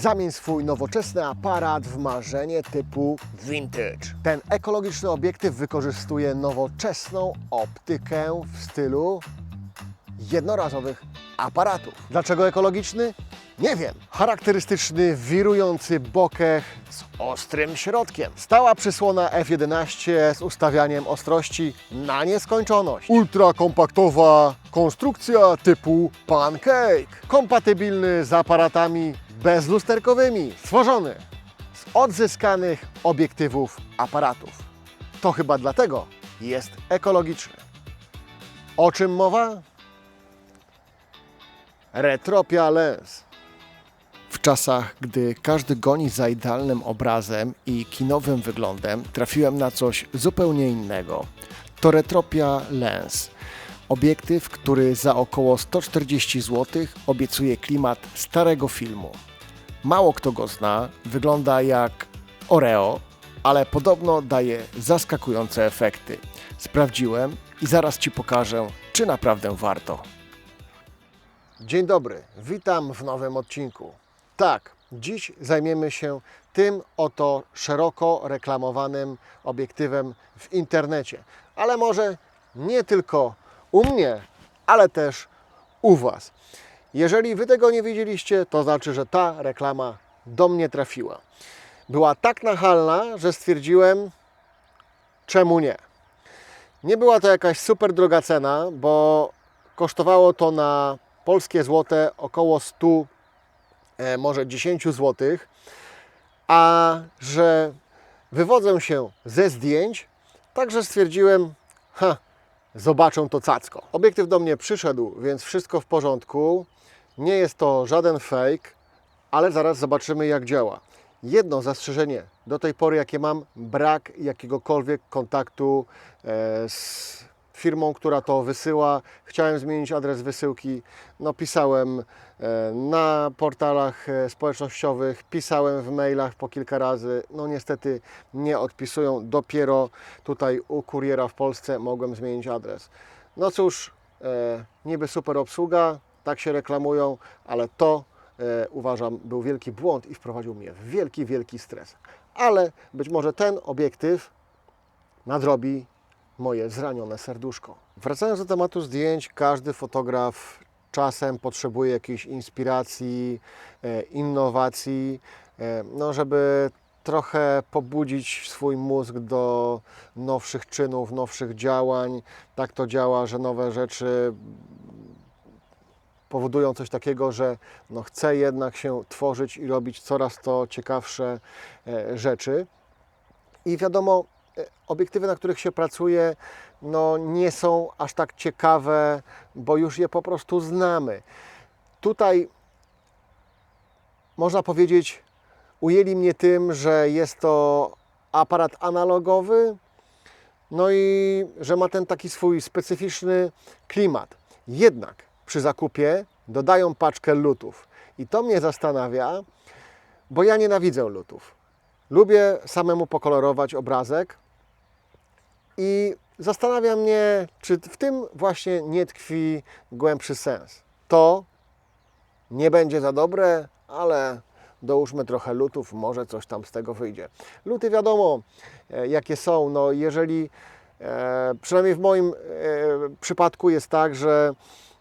Zamień swój nowoczesny aparat w marzenie typu vintage. Ten ekologiczny obiektyw wykorzystuje nowoczesną optykę w stylu jednorazowych aparatów. Dlaczego ekologiczny? Nie wiem. Charakterystyczny, wirujący bokeh z ostrym środkiem. Stała przysłona F11 z ustawianiem ostrości na nieskończoność. Ultrakompaktowa konstrukcja typu pancake. Kompatybilny z aparatami bezlusterkowymi. Stworzony z odzyskanych obiektywów aparatów. To chyba dlatego jest ekologiczny. O czym mowa? Retropia Lens. W czasach, gdy każdy goni za idealnym obrazem i kinowym wyglądem, trafiłem na coś zupełnie innego. To Retropia Lens. Obiektyw, który za około 140 zł obiecuje klimat starego filmu. Mało kto go zna, wygląda jak Oreo, ale podobno daje zaskakujące efekty. Sprawdziłem i zaraz Ci pokażę, czy naprawdę warto. Dzień dobry, witam w nowym odcinku. Tak, dziś zajmiemy się tym oto szeroko reklamowanym obiektywem w internecie, ale może nie tylko u mnie, ale też u Was. Jeżeli Wy tego nie widzieliście, to znaczy, że ta reklama do mnie trafiła. Była tak nachalna, że stwierdziłem, czemu nie. Nie była to jakaś super droga cena, bo kosztowało to na polskie złote około 100, e, może 10 zł, a że wywodzę się ze zdjęć, także stwierdziłem, ha, zobaczą to cacko. Obiektyw do mnie przyszedł, więc wszystko w porządku. Nie jest to żaden fake, ale zaraz zobaczymy jak działa. Jedno zastrzeżenie do tej pory, jakie mam, brak jakiegokolwiek kontaktu e, z firmą, która to wysyła. Chciałem zmienić adres wysyłki. No, pisałem e, na portalach e, społecznościowych, pisałem w mailach po kilka razy. No niestety nie odpisują. Dopiero tutaj u kuriera w Polsce mogłem zmienić adres. No cóż, niby super obsługa, tak się reklamują, ale to e, uważam był wielki błąd i wprowadził mnie w wielki, wielki stres. Ale być może ten obiektyw nadrobi moje zranione serduszko. Wracając do tematu zdjęć, każdy fotograf czasem potrzebuje jakiejś inspiracji, e, innowacji, e, no żeby trochę pobudzić swój mózg do nowszych czynów, nowszych działań. Tak to działa, że nowe rzeczy powodują coś takiego, że no chcę jednak się tworzyć i robić coraz to ciekawsze e, rzeczy. I wiadomo, e, obiektywy, na których się pracuje, no nie są aż tak ciekawe, bo już je po prostu znamy. Tutaj można powiedzieć, ujęli mnie tym, że jest to aparat analogowy, no i że ma ten taki swój specyficzny klimat. Jednak przy zakupie dodają paczkę lutów. I to mnie zastanawia, bo ja nienawidzę lutów. Lubię samemu pokolorować obrazek i zastanawia mnie, czy w tym właśnie nie tkwi głębszy sens. To nie będzie za dobre, ale dołóżmy trochę lutów, może coś tam z tego wyjdzie. Luty wiadomo, e, jakie są. No, jeżeli, e, przynajmniej w moim e, przypadku jest tak, że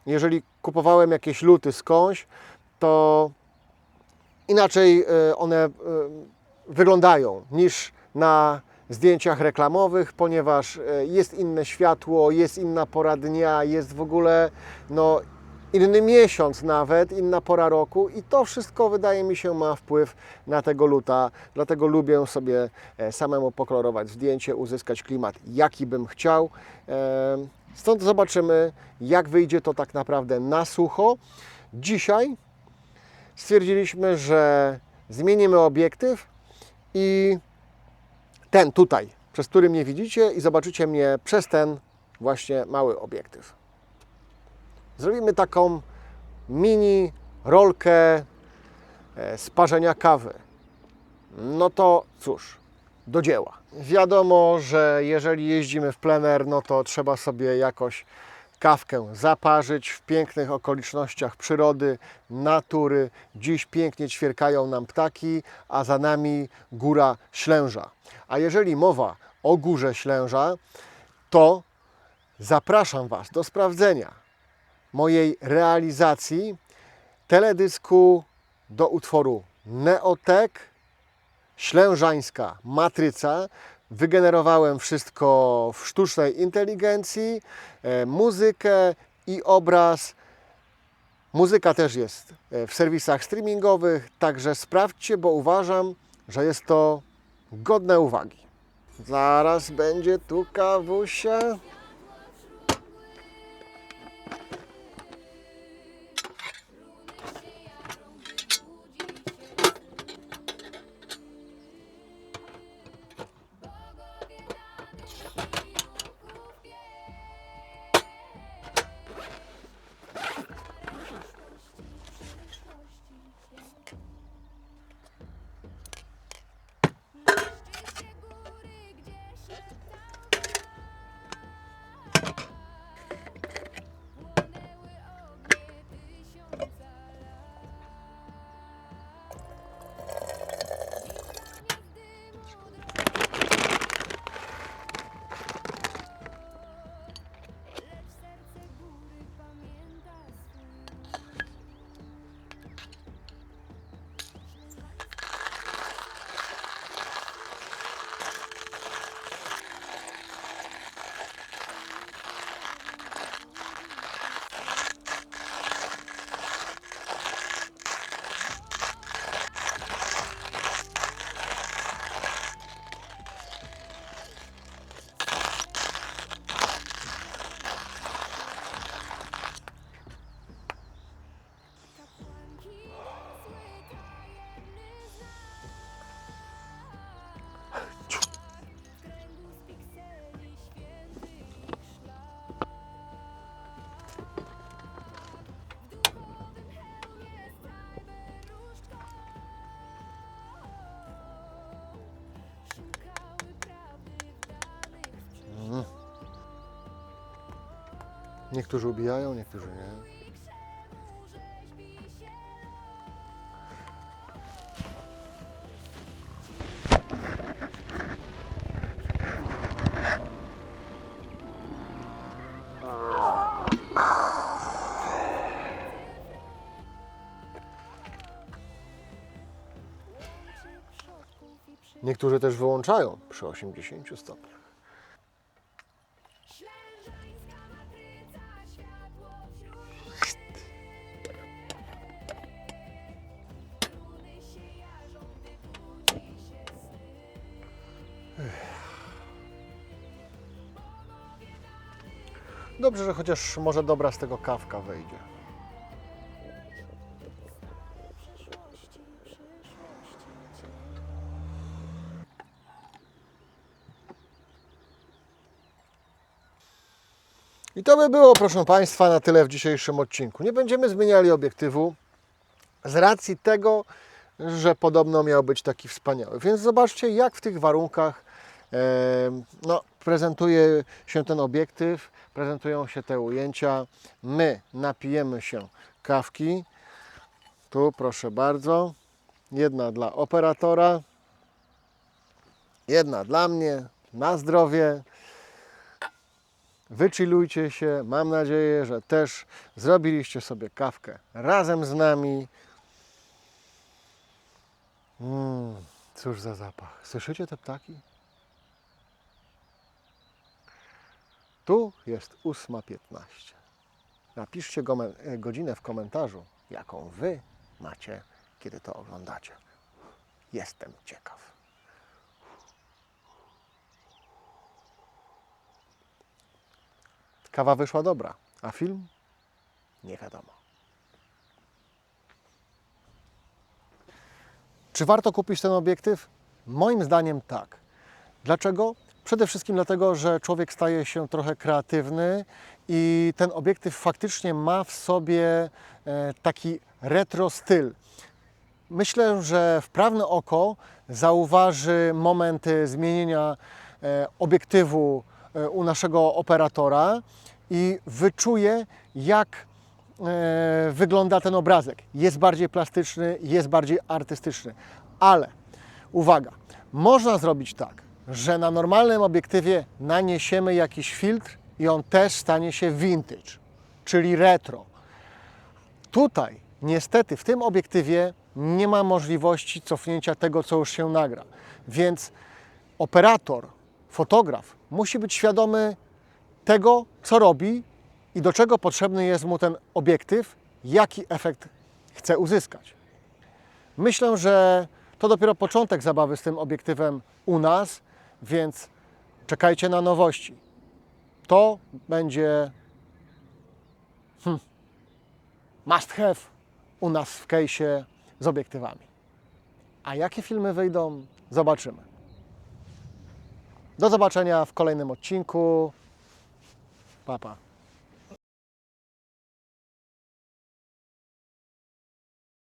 jeżeli kupowałem jakieś luty skądś, to inaczej e, one e, wyglądają niż na zdjęciach reklamowych, ponieważ e, jest inne światło, jest inna pora dnia, jest w ogóle no, inny miesiąc nawet, inna pora roku i to wszystko wydaje mi się ma wpływ na tego luta, dlatego lubię sobie samemu pokolorować zdjęcie, uzyskać klimat jaki bym chciał. Stąd zobaczymy jak wyjdzie to tak naprawdę na sucho. Dzisiaj stwierdziliśmy, że zmienimy obiektyw i ten tutaj, przez który mnie widzicie i zobaczycie mnie przez ten właśnie mały obiektyw. Zrobimy taką mini rolkę e, sparzenia kawy. No to cóż, do dzieła. Wiadomo, że jeżeli jeździmy w plener, no to trzeba sobie jakoś kawkę zaparzyć w pięknych okolicznościach przyrody, natury. Dziś pięknie ćwierkają nam ptaki, a za nami góra Ślęża. A jeżeli mowa o górze Ślęża, to zapraszam Was do sprawdzenia mojej realizacji teledysku do utworu Neotek, ślężańska matryca. Wygenerowałem wszystko w sztucznej inteligencji, e, muzykę i obraz. Muzyka też jest e, w serwisach streamingowych, także sprawdźcie, bo uważam, że jest to godne uwagi. Zaraz będzie tu kawusia. Niektórzy ubijają, niektórzy nie. Niektórzy też wyłączają przy 80 stopniach. Dobrze, że chociaż może dobra z tego kawka wejdzie. I to by było, proszę Państwa, na tyle w dzisiejszym odcinku. Nie będziemy zmieniali obiektywu z racji tego, że podobno miał być taki wspaniały. Więc zobaczcie, jak w tych warunkach no, prezentuje się ten obiektyw, prezentują się te ujęcia. My napijemy się kawki. Tu proszę bardzo. Jedna dla operatora, jedna dla mnie. Na zdrowie. Wychillujcie się. Mam nadzieję, że też zrobiliście sobie kawkę razem z nami. Mm, cóż za zapach. Słyszycie te ptaki? Tu jest 8.15. Napiszcie e, godzinę w komentarzu, jaką Wy macie, kiedy to oglądacie. Jestem ciekaw. Kawa wyszła dobra, a film? Nie wiadomo. Czy warto kupić ten obiektyw? Moim zdaniem tak. Dlaczego? Przede wszystkim dlatego, że człowiek staje się trochę kreatywny i ten obiektyw faktycznie ma w sobie e, taki retro styl. Myślę, że wprawne oko zauważy moment e, zmienienia e, obiektywu e, u naszego operatora i wyczuje, jak wygląda ten obrazek. Jest bardziej plastyczny, jest bardziej artystyczny. Ale uwaga, można zrobić tak, że na normalnym obiektywie naniesiemy jakiś filtr i on też stanie się vintage, czyli retro. Tutaj niestety w tym obiektywie nie ma możliwości cofnięcia tego, co już się nagra. Więc operator, fotograf musi być świadomy tego, co robi i do czego potrzebny jest mu ten obiektyw, jaki efekt chce uzyskać. Myślę, że to dopiero początek zabawy z tym obiektywem u nas, więc czekajcie na nowości. To będzie hmm, must have u nas w kejsie z obiektywami. A jakie filmy wyjdą, zobaczymy. Do zobaczenia w kolejnym odcinku. Pa, pa.